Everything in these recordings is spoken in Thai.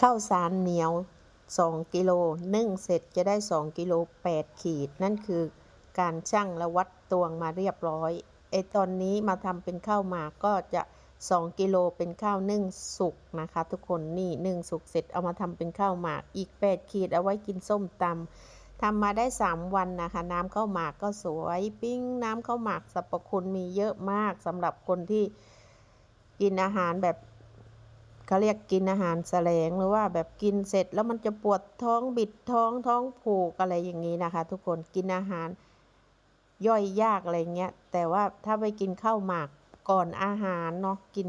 ข้าวสารเหนียว 2 กิโลนึ่งเสร็จจะได้ 2 กิโล8ขีด นั่นคือการชั่งและวัดตวงมาเรียบร้อยไอตอนนี้มาทำเป็นข้าวหมากก็จะ 2 กิโลเป็นข้าวนึ่งสุกนะคะ ทุกคนนี่นึ่งสุกเสร็จเอามาทำเป็นข้าวหมากอีก 8 ขีดเอาไว้กินส้มตำทำมาได้ 3 วันนะคะ น้ำข้าวหมากก็สวยปิ้ง น้ำข้าวหมากสรรพคุณมีเยอะมากสำหรับคนที่กินอาหารแบบ เขาเรียกกินอาหารแสลงหรือว่าแบบกินเสร็จแล้วมันจะปวดท้องบิดท้องท้องผูกอะไรอย่างนี้นะคะ ทุกคนกินอาหารย่อยยากอะไรเงี้ยแต่ว่าถ้าไปกินข้าวหมากก่อนอาหารเนาะกิน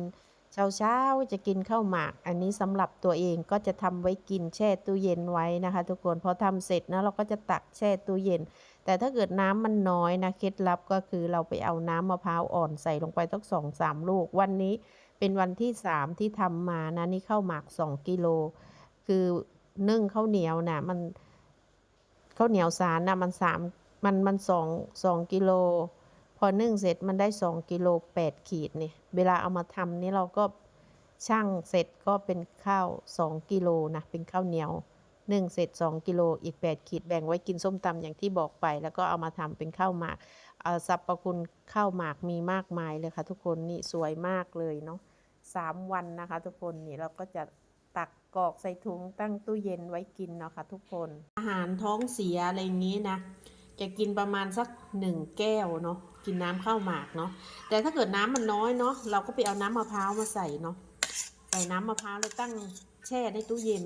เช้าเช้าจะกินข้าวหมาก อันนี้สำหรับตัวเองก็จะทำไว้กินแช่ตู้เย็นไว้นะคะ ทุกคนพอทำเสร็จนะเราก็จะตักแช่ตู้เย็น แต่ถ้าเกิดน้ำมันน้อยนะเคล็ดลับก็คือเราไปเอาน้ำมะพร้าวอ่อนใส่ลงไปตั้งสองสามลูก วันนี้เป็นวันที่สามที่ทำมานะนี่ข้าวหมากสองกิโลคือนึ่งข้าวเหนียวนะมันข้าวเหนียวสารนะมันสามมันมันสองสองกิโลพอนึ่งเสร็จมันได้สองกิโลแปดขีดนี่เวลาเอามาทำนี่เราก็ช่างเสร็จก็เป็นข้าวสองกิโลนะเป็นข้าวเหนียว นึ่งเสร็จสองกิโลอีกแปดขีดแบ่งไว้กินส้มตำอย่างที่บอกไป แล้วก็เอามาทำเป็นข้าวหมากอ่อสรรพคุณข้าวหมากมีมากมายเลยค่ะ ทุกคนนี่สวยมากเลยเนาะสามวันนะคะ ทุกคนนี่เราก็จะตักกรอกใส่ถุงตั้งตู้เย็นไว้กินเนาะค่ะทุกคน อาหารท้องเสียอะไรอย่างนี้นะจะกินประมาณสักหนึ่งแก้วเนาะกินน้ำข้าวหมากเนาะแต่ถ้าเกิดน้ำมันน้อยเนาะเราก็ไปเอาน้ำมะพร้าวมาใส่เนาะใส่น้ำมะพร้าวแล้วตั้งแช่ในตู้เย็น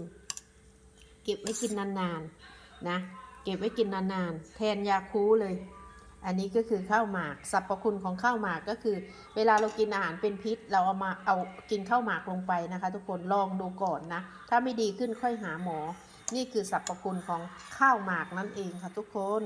เก็บไว้กินนานๆนะเก็บไว้กินนานๆ แทนยาคูเลย อันนี้ก็คือข้าวหมากสรรพคุณของข้าวหมากก็คือ เวลาเรากินอาหารเป็นพิษ เราเอามาเอากินข้าวหมากลงไปนะคะ ทุกคนลองดูก่อนนะ ถ้าไม่ดีขึ้นค่อยหาหมอ นี่คือสรรพคุณของข้าวหมากนั่นเองค่ะทุกคน